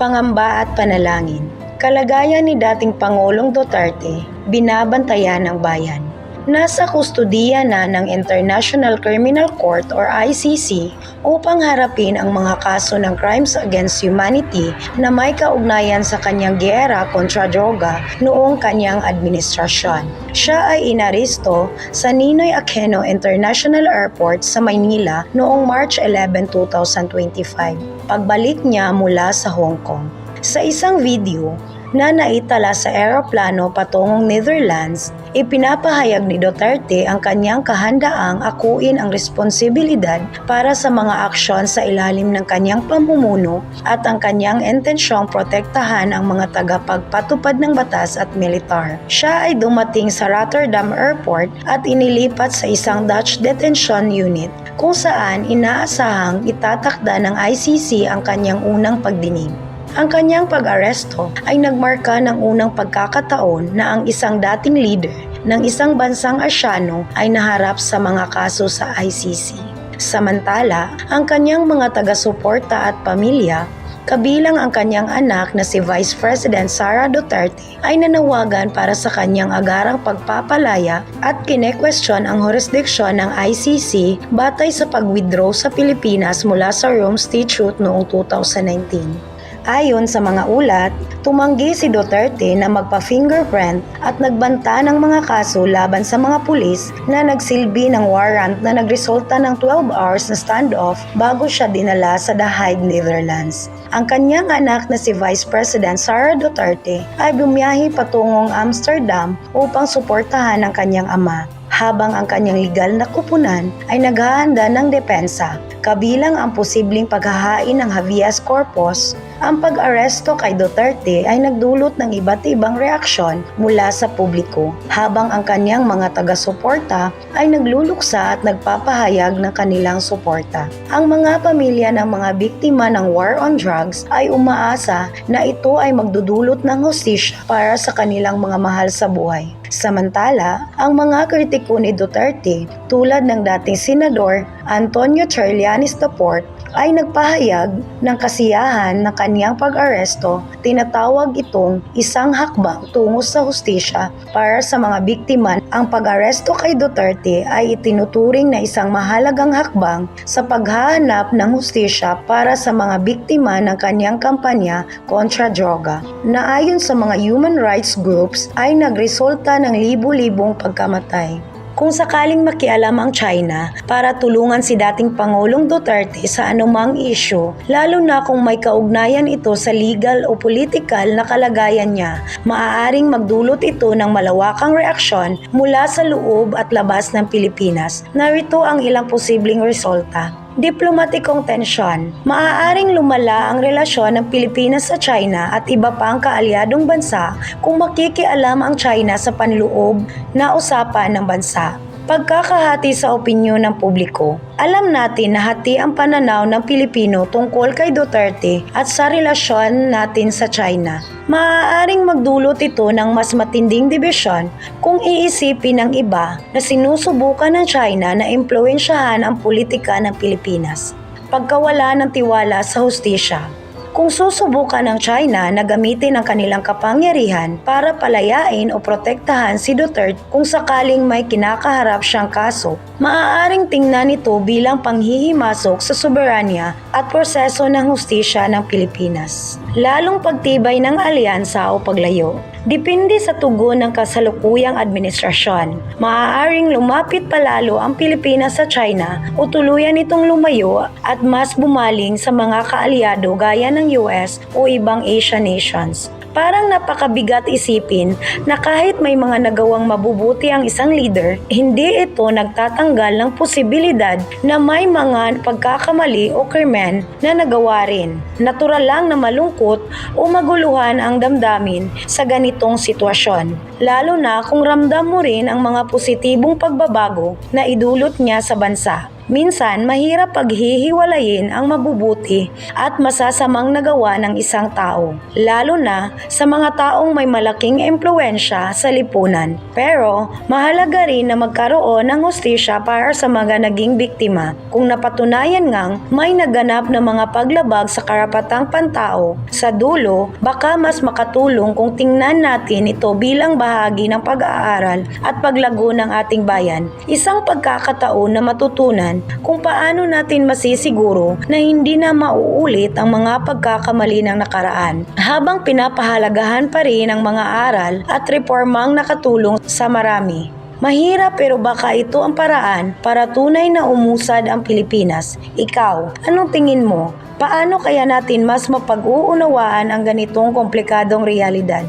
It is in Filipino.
pangamba at panalangin. Kalagayan ni dating Pangulong Duterte, binabantayan ng bayan. Nasa kustudiya na ng International Criminal Court or ICC upang harapin ang mga kaso ng crimes against humanity na may kaugnayan sa kanyang giyera kontra droga noong kanyang administrasyon. Siya ay inaristo sa Ninoy Aquino International Airport sa Maynila noong March 11, 2025. Pagbalik niya mula sa Hong Kong. Sa isang video na naitala sa eroplano patungong Netherlands, ipinapahayag ni Duterte ang kanyang kahandaang akuin ang responsibilidad para sa mga aksyon sa ilalim ng kanyang pamumuno at ang kanyang intensyong protektahan ang mga tagapagpatupad ng batas at militar. Siya ay dumating sa Rotterdam Airport at inilipat sa isang Dutch detention unit kung saan inaasahang itatakda ng ICC ang kanyang unang pagdinig. Ang kanyang pag-aresto ay nagmarka ng unang pagkakataon na ang isang dating leader ng isang bansang Asyano ay naharap sa mga kaso sa ICC. Samantala, ang kanyang mga taga-suporta at pamilya kabilang ang kanyang anak na si Vice President Sara Duterte ay nanawagan para sa kanyang agarang pagpapalaya at kinekwestiyon ang jurisdiksyon ng ICC batay sa pag-withdraw sa Pilipinas mula sa Rome Statute noong 2019. Ayon sa mga ulat, tumanggi si Duterte na magpa-fingerprint at nagbanta ng mga kaso laban sa mga pulis na nagsilbi ng warrant na nagresulta ng 12 hours na standoff bago siya dinala sa The Hague, Netherlands. Ang kanyang anak na si Vice President Sara Duterte ay bumiyahi patungong Amsterdam upang suportahan ang kanyang ama habang ang kanyang legal na kupunan ay naghahanda ng depensa, kabilang ang posibleng paghahain ng habeas corpus. Ang pag-aresto kay Duterte ay nagdulot ng iba't ibang reaksyon mula sa publiko, habang ang kanyang mga taga-suporta ay nagluluksa at nagpapahayag ng kanilang suporta. Ang mga pamilya ng mga biktima ng war on drugs ay umaasa na ito ay magdudulot ng hostisya para sa kanilang mga mahal sa buhay. Samantala, ang mga kritiko ni Duterte tulad ng dating senador Antonio Charlianis Daport ay nagpahayag ng kasiyahan ng kanyang pag-aresto, tinatawag itong isang hakbang tungo sa hustisya para sa mga biktima. Ang pag-aresto kay Duterte ay itinuturing na isang mahalagang hakbang sa paghahanap ng hustisya para sa mga biktima ng kanyang kampanya kontra droga, na ayon sa mga human rights groups ay nagresulta ng libu-libong pagkamatay. Kung sakaling makialam ang China para tulungan si dating Pangulong Duterte sa anumang issue, lalo na kung may kaugnayan ito sa legal o political na kalagayan niya, maaaring magdulot ito ng malawakang reaksyon mula sa loob at labas ng Pilipinas. Narito ang ilang posibleng resulta. Diplomatikong tensyon. Maaaring lumala ang relasyon ng Pilipinas sa China at iba pang kaalyadong bansa kung makikialam ang China sa panloob na usapan ng bansa. Pagkakahati sa opinyon ng publiko. Alam natin na hati ang pananaw ng Pilipino tungkol kay Duterte at sa relasyon natin sa China. Maaaring magdulot ito ng mas matinding dibisyon kung iisipin ng iba na sinusubukan ng China na impluensyahan ang politika ng Pilipinas. Pagkawala ng tiwala sa hustisya. Kung susubukan ng China na gamitin ang kanilang kapangyarihan para palayain o protektahan si Duterte kung sakaling may kinakaharap siyang kaso, maaaring tingnan ito bilang panghihimasok sa soberanya at proseso ng hustisya ng Pilipinas. Lalong pagtibay ng alyansa o paglayo. Depende sa tugon ng kasalukuyang administrasyon. Maaaring lumapit palalo ang Pilipinas sa China o tuluyan itong lumayo at mas bumaling sa mga kaalyado gaya ng US o ibang Asian nations. Parang napakabigat isipin na kahit may mga nagawang mabubuti ang isang leader, hindi ito nagtatanggal ng posibilidad na may mga pagkakamali o krimen na nagawa rin. Natural lang na malungkot o maguluhan ang damdamin sa ganitong sitwasyon. lalo na kung ramdam mo rin ang mga positibong pagbabago na idulot niya sa bansa. Minsan, mahirap paghihiwalayin ang mabubuti at masasamang nagawa ng isang tao, lalo na sa mga taong may malaking impluensya sa lipunan. Pero, mahalaga rin na magkaroon ng hustisya para sa mga naging biktima. Kung napatunayan ngang may naganap na mga paglabag sa karapatang pantao, sa dulo, baka mas makatulong kung tingnan natin ito bilang bahagi ng pag-aaral at paglago ng ating bayan. Isang pagkakataon na matutunan kung paano natin masisiguro na hindi na mauulit ang mga pagkakamali ng nakaraan habang pinapahalagahan pa rin ang mga aral at reformang nakatulong sa marami. Mahirap pero baka ito ang paraan para tunay na umusad ang Pilipinas. Ikaw, anong tingin mo? Paano kaya natin mas mapag-uunawaan ang ganitong komplikadong realidad?